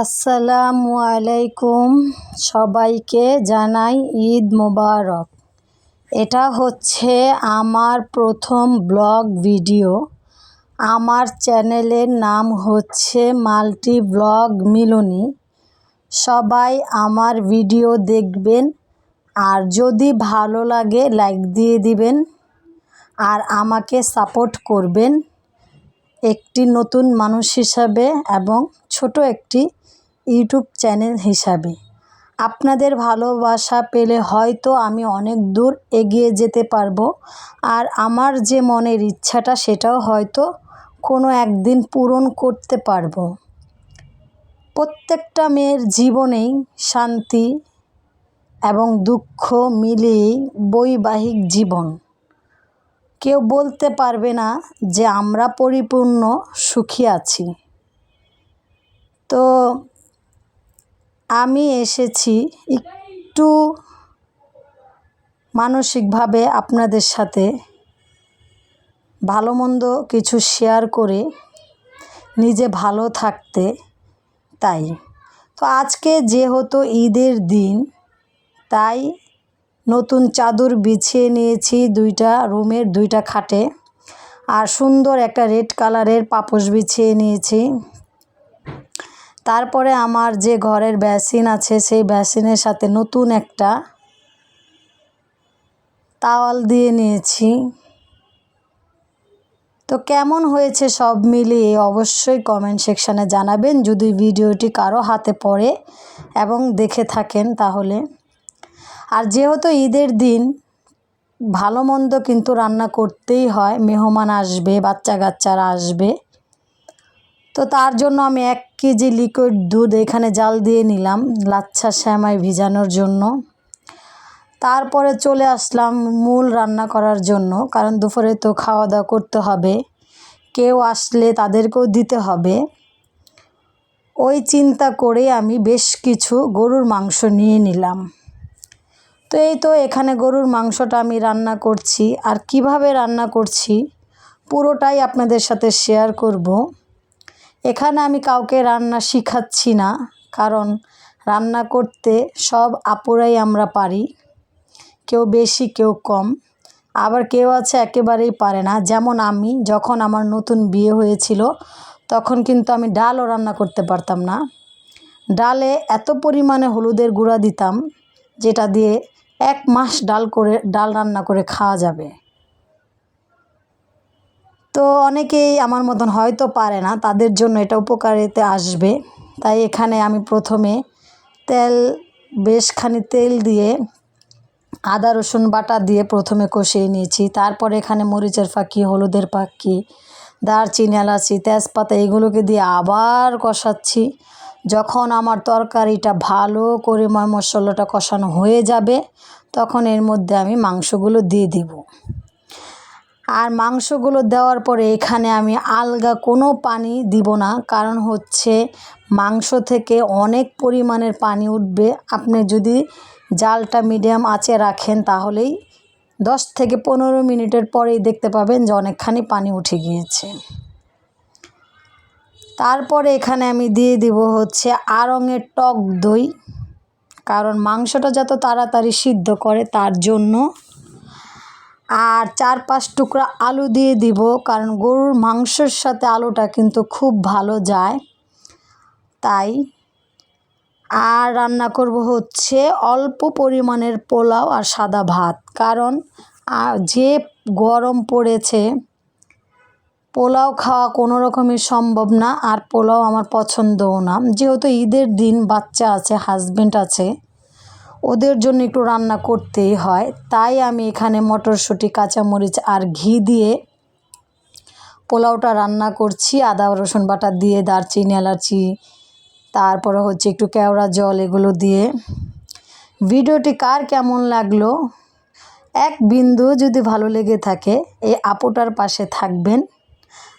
আসসালামু আলাইকুম সবাইকে জানাই ঈদ মোবারক। এটা হচ্ছে আমার প্রথম ব্লগ ভিডিও। আমার চ্যানেলের নাম হচ্ছে মাল্টি ব্লগ মিলনী। সবাই আমার ভিডিও দেখবেন, আর যদি ভালো লাগে লাইক দিয়ে দিবেন, আর আমাকে সাপোর্ট করবেন। একটি নতুন মানুষ হিসাবে এবং ছোট একটি ইউটিউব চ্যানেল হিসাবে। আপনাদের ভালোবাসা পেলে হয়তো আমি অনেক দূর এগিয়ে যেতে পারব, আর আমার যে মনের ইচ্ছাটা সেটাও হয়তো কোনো একদিন পূরণ করতে পারব। প্রত্যেকটা মেয়ের জীবনেই শান্তি এবং দুঃখ মিলিয়েই বৈবাহিক জীবন। কেউ বলতে পারবে না যে আমরা পরিপূর্ণ সুখী আছি। তো আমি এসেছি একটু মানসিকভাবে আপনাদের সাথে ভালো মন্দ কিছু শেয়ার করে নিজে ভালো থাকতে তাই। তো আজকে যেহেতু ঈদের দিন, তাই নতুন চাদর বিছিয়ে নিয়েছি দুইটা রুমের দুইটা খাটে। আর সুন্দর একটা রেড কালারের পাপোশ বিছিয়ে নিয়েছি। তারপরে আমার যে ঘরের বেসিন আছে, সেই বেসিনের সাথে নতুন একটা তাওয়াল দিয়ে নিয়েছি। তো কেমন হয়েছে সব মিলিয়ে অবশ্যই কমেন্ট সেকশানে জানাবেন। যদি ভিডিওটি কারও হাতে পড়ে এবং দেখে থাকেন তাহলে। আর যেহেতু ঈদের দিন, ভালো মন্দ কিন্তু রান্না করতেই হয়, মেহমান আসবে বাচ্চা কাচ্চারা আসবে। তো তার জন্য আমি এক কেজি লিকুইড দুধ এখানে জাল দিয়ে নিলাম, লাচ্ছা শ্যামাই ভিজানোর জন্য। তারপরে চলে আসলাম মূল রান্না করার জন্য, কারণ দুপুরে তো খাওয়া দাওয়া করতে হবে। কেউ আসলে তাদেরকেও দিতে হবে। ওই চিন্তা করে আমি বেশ কিছু গরুর মাংস নিয়ে নিলাম। তো এই তো এখানে গরুর মাংসটা আমি রান্না করছি। আর কীভাবে রান্না করছি পুরোটাই আপনাদের সাথে শেয়ার করব। এখানে আমি কাউকে রান্না শিখাচ্ছি না, কারণ রান্না করতে সব আপুরাই আমরা পারি। কেউ বেশি, কেউ কম। আবার কেউ আছে একেবারেই পারে না। যেমন আমি, যখন আমার নতুন বিয়ে হয়েছিল, তখন কিন্তু আমি ডালও রান্না করতে পারতাম না। ডালে এত পরিমাণে হলুদের গুঁড়া দিতাম, যেটা দিয়ে এক মাস ডাল করে, ডাল রান্না করে খাওয়া যাবে। তো অনেকেই আমার মতন হয়তো পারে না, তাদের জন্য এটা উপকারিতে আসবে। তাই এখানে আমি প্রথমে তেল, বেশ খানি তেল দিয়ে আদা, রসুন বাটা দিয়ে প্রথমে কষিয়ে নিয়েছি। তারপরে এখানে মরিচের পাখি হলুদের পাখি দারচিনি, এলাচি, তেজপাতা, এগুলোকে দিয়ে আবার কষাচ্ছি। যখন আমার তরকারিটা ভালো করে মশলাটা কষানো হয়ে যাবে, তখন এর মধ্যে আমি মাংসগুলো দিয়ে দিব। আর মাংসগুলো দেওয়ার পরে এখানে আমি আলগা কোনো পানি দিব না, কারণ হচ্ছে মাংস থেকে অনেক পরিমাণের পানি উঠবে। আপনি যদি জালটা মিডিয়াম আঁচে রাখেন, তাহলেই দশ থেকে পনেরো মিনিটের পরেই দেখতে পাবেন যে অনেকখানি পানি উঠে গিয়েছে। তারপরে এখানে আমি দিয়ে দিব হচ্ছে আড়ঙের টক দই। কারণ মাংসটা যত তাড়াতাড়ি সিদ্ধ করে তার জন্য। আর চার পাঁচ টুকরা আলু দিয়ে দিব, কারণ গরুর মাংসের সাথে আলুটা কিন্তু খুব ভালো যায়। তাই আর রান্না করব হচ্ছে অল্প পরিমাণের পোলাও আর সাদা ভাত। কারণ যে গরম পড়েছে পোলাও খাওয়া কোনো রকমই সম্ভব না, আর পোলাও আমার পছন্দও না। যেহেতু ঈদের দিন বাচ্চা আছে হাজব্যান্ড আছে, ওদের জন্য একটু রান্না করতেই হয়। তাই আমি এখানে মটরশুঁটি, কাঁচামরিচ আর ঘি দিয়ে পোলাওটা রান্না করছি। আদা, রসুন বাটা দিয়ে, দারচিনি, এলাচি, তারপরে হচ্ছে একটু কেওড়া জল এগুলো দিয়ে। ভিডিওটি কার কেমন লাগল? এক বিন্দু যদি ভালো লেগে থাকে, এই আপুটার পাশে থাকবেন।